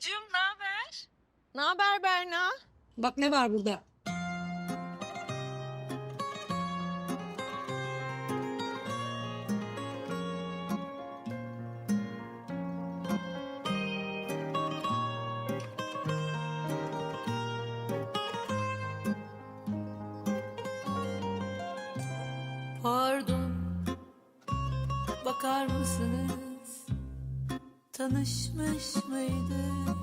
ablacığım ne haber? Ne haber Berna? Bak ne var burada. Pardon, bakar mısınız? Tanışmış mıydık?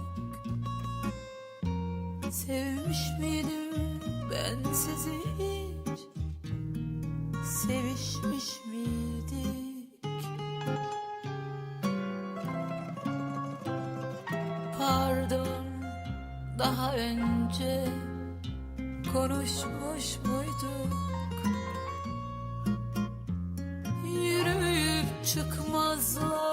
Sevmiş miydim ben sizi hiç? Sevişmiş miydik? Pardon, daha önce konuşmuş muyduk? Yürüyüp çıkmazlarda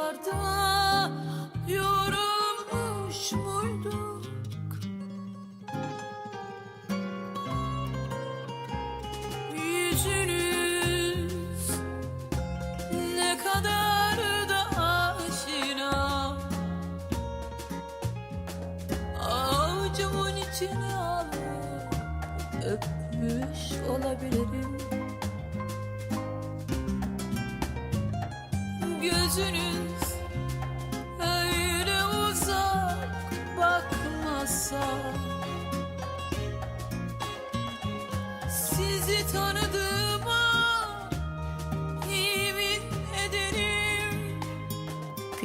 Yüzünüz ne kadar da aşina. Avucumun içine alıp öpmüş olabilirim. Gözünüz öyle uzak bakmasa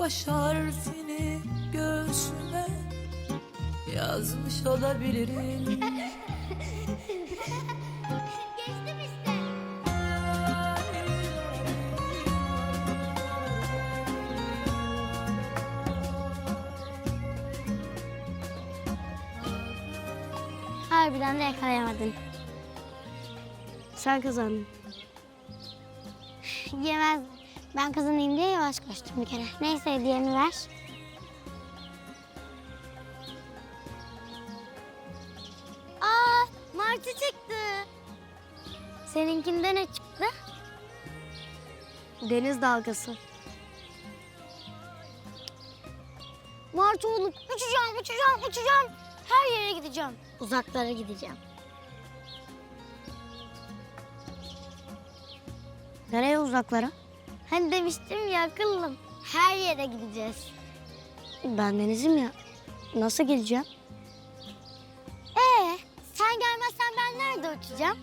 Baş harfini göğsüme yazmış olabilirim. Geçtim işte. Harbiden de yakalayamadın. Sen kazandın. Yemez. Ben kazanayım diye yavaş koştum bir kere. Neyse hediyemi ver. Aa, martı çıktı. Seninkinde ne çıktı? Deniz dalgası. Martı olup uçacağım, uçacağım, uçacağım. Her yere gideceğim. Uzaklara gideceğim. Nereye uzaklara? Hani demiştim ya akıllım. Her yere gideceğiz. Ben denizim ya. Nasıl gideceğim? Ee, sen gelmezsen ben nerede uçacağım?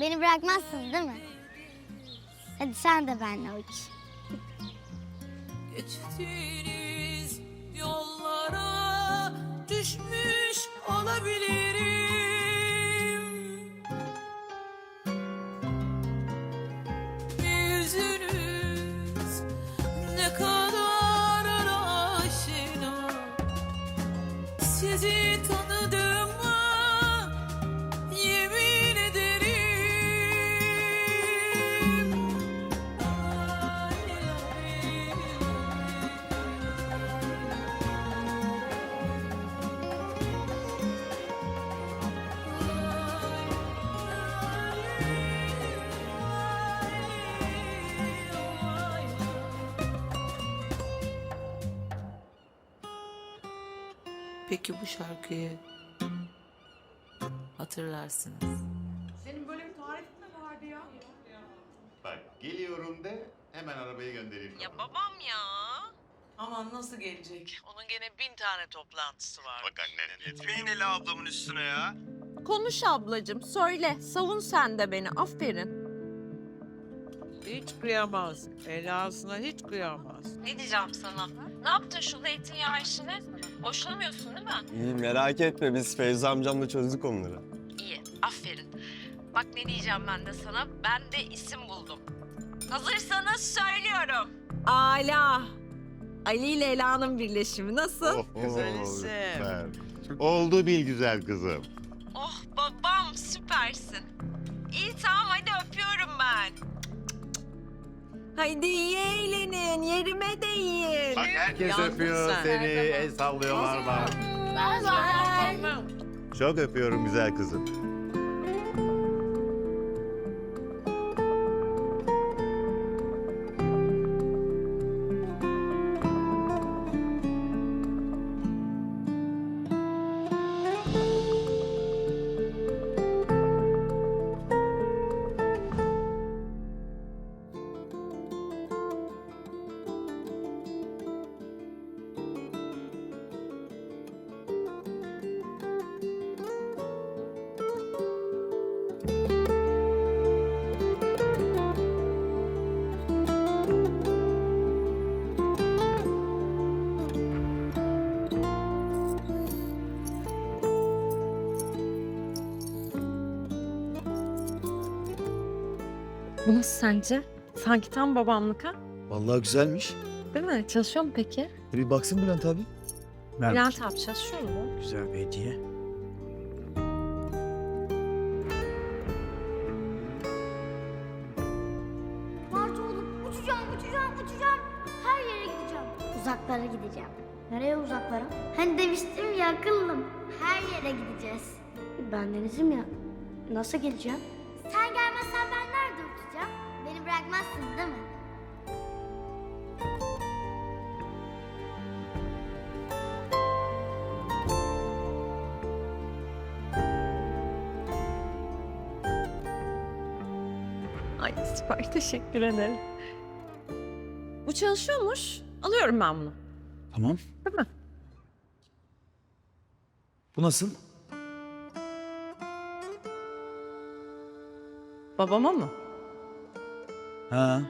Beni bırakmazsın değil mi? Hadi sen de benimle uç. geçtiğiniz yollara düşmüş olabilirim. Peki bu şarkıyı hatırlarsınız. Senin böyle bir tarifin mi vardı ya? Bak geliyorum de hemen arabayı göndereyim. Ya babam ya. Aman nasıl gelecek? Onun gene bin tane toplantısı var. Bak annen Gitmeyin Eli ablamın üstüne ya. Konuş ablacığım, söyle. Savun sen de beni, aferin. Hiç kıyamaz. Belasına hiç kıyamaz. Ne diyeceğim sana? Ne yaptın şu zeytinyağı işini? Boşlamıyorsun değil mi? İyi merak etme biz Feyza amcamla çözdük onları. İyi, aferin. Bak ne diyeceğim ben de sana. Ben de isim buldum. Hazırsanız söylüyorum. Ala. Ali ile Ela'nın birleşimi nasıl? Güzel isim. süper. Oldu bil güzel kızım. Oh babam süpersin. İyi tamam hadi öpüyorum ben. Haydi iyi eğlenin. Yerime değin. Bak herkes Yandın öpüyor sen. seni, el sallıyorlar bana. Çok öpüyorum güzel kızım. Bu nasıl sence? Sanki tam babamlık ha? Vallahi güzelmiş. Değil mi? Çalışıyor mu peki? E bir baksın Bülent abi. Ver Bülent abi çalışıyor mu? Güzel bir hediye. Martı olup uçacağım, uçacağım, uçacağım. Her yere gideceğim. Uzaklara gideceğim. Nereye uzaklara? Hani demiştim ya akıllım. Her yere gideceğiz. Ben denizim ya. Nasıl geleceğim? Sen gelmezsen ben nerede uçacağım? Beni bırakmazsın değil mi? Ay süper teşekkür ederim. Bu çalışıyormuş. Alıyorum ben bunu. Tamam. Değil mi? Bu nasıl? Babama mı? Ha,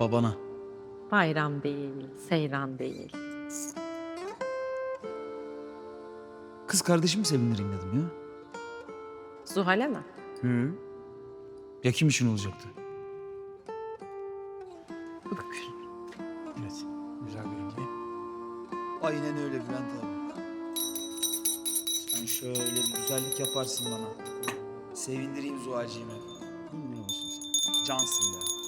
babana. Bayram değil, seyran değil. Kız kardeşimi sevindireyim dedim ya. Zuhal'e mi? Hı. Ya kim için olacaktı? Bak. Evet. Güzel hediye. Aynen öyle Bülent abi. Sen şöyle bir güzellik yaparsın bana. Sevindireyim Zuhal'cığımı. Bilmiyor musun sen? Cansın be.